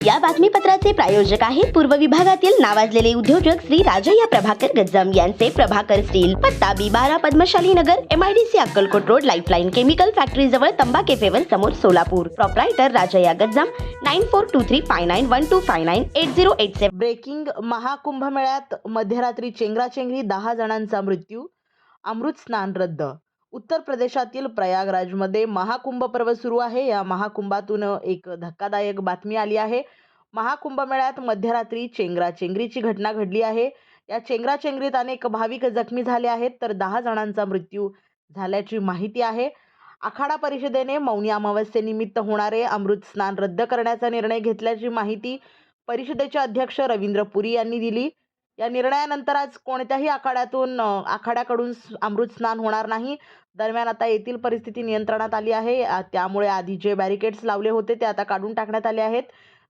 या बातमीपत्राचे प्रायोजक आहेत पूर्व विभागातील नावाजलेले उद्योजक श्री राजय्या प्रभाकर गज्जम यांचे प्रभाकर स्टील पत्ता बी बारा Padmashali Nagar MIDC Akkalkot road lifeline chemical factory जवळ तंबा केफेवर समोर Solapur. Proprietor Rajayya Gajjam nine four two three five nine one two five nine eight zero eight seven breaking महाकुंभमेळ्यात मध्यरात्री चेंगराचेंगरी दहा जणांचा मृत्यू अमृत स्नान रद्द उत्तर प्रदेशातील प्रयागराजमध्ये महाकुंभ पर्व सुरू आहे. या महाकुंभातून एक धक्कादायक बातमी आली आहे. महाकुंभमेळ्यात मध्यरात्री चेंगराचेंगरीची घटना घडली आहे. या चेंगराचेंगरीत अनेक भाविक जखमी झाले आहेत तर दहा जणांचा मृत्यू झाल्याची माहिती आहे. आखाडा परिषदेने मौनी अमावस्येनिमित्त होणारे अमृत स्नान रद्द करण्याचा निर्णय घेतल्याची माहिती परिषदेचे अध्यक्ष रवींद्र पुरी यांनी दिली. या निर्णयानंतर आज कोणत्याही आखाड्यातून आखाड्याकडून अमृत स्नान होणार नाही. दरम्यान आता येथील परिस्थिती नियंत्रणात आली आहे. त्यामुळे आधी जे बॅरिकेड्स लावले होते ते आता काढून टाकण्यात आले आहेत.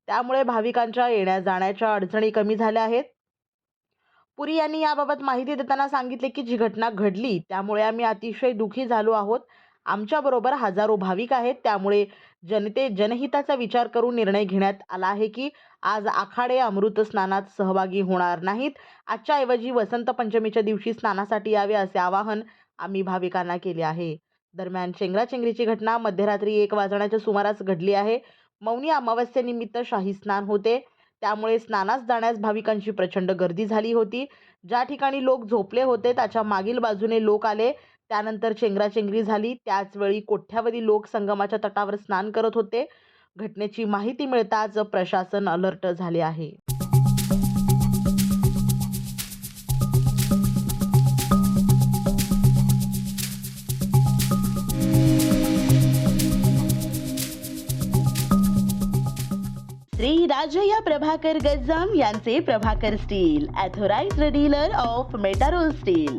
त्यामुळे भाविकांच्या येण्या जाण्याच्या अडचणी कमी झाल्या आहेत. पुरी यांनी याबाबत माहिती देताना सांगितले की जी घटना घडली त्यामुळे आम्ही अतिशय दुःखी झालो आहोत. आमच्याबरोबर हजारो भाविक आहेत. त्यामुळे जनते जनहिताचा विचार करून निर्णय घेण्यात आला आहे की आज आखाडे अमृत स्नानात सहभागी होणार नाहीत. आजच्या ऐवजी वसंत पंचमीच्या दिवशी स्नानासाठी यावे असे आवाहन आम्ही भाविकांना केले आहे. दरम्यान चेंगराचेंगरीची घटना मध्यरात्री एक वाजण्याच्या सुमारास घडली आहे. मौनी अमावस्येनिमित्त शाही स्नान होते. त्यामुळे स्नानास जाण्यास भाविकांची प्रचंड गर्दी झाली होती. ज्या ठिकाणी लोक झोपले होते त्याच्या मागील बाजूने लोक आले. त्यानंतर चेंगराचेंगरी झाली. त्याचवेळी कोठ्यावधी लोक संगमाच्या तटावर स्नान करत होते. घटनेची माहिती मिळताच प्रशासन अलर्ट झाले आहे. श्री राजय्या प्रभाकर गजाम यांचे Prabhakar steel authorized dealer of Metarol steel.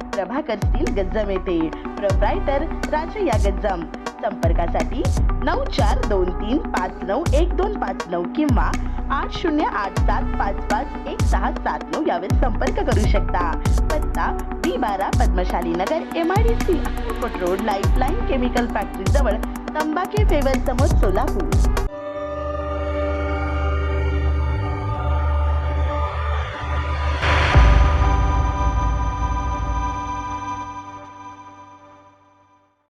Prabhakar steel Gajjam येथे. प्रोप्रायटर राजया गज्जम. संपर्कासाठी नऊ चार दोन तीन पाच नऊ एक दोन पाच नऊ किंवा आठ शून्य आठ सात पाच पाच एक सहा सात नऊ यावर संपर्क करू शकता. पत्ता बी बारा Padmashali Nagar M I D C Akkalkot road lifeline chemical factory जवळ तंबाखे फेवर समोर सोलापूर.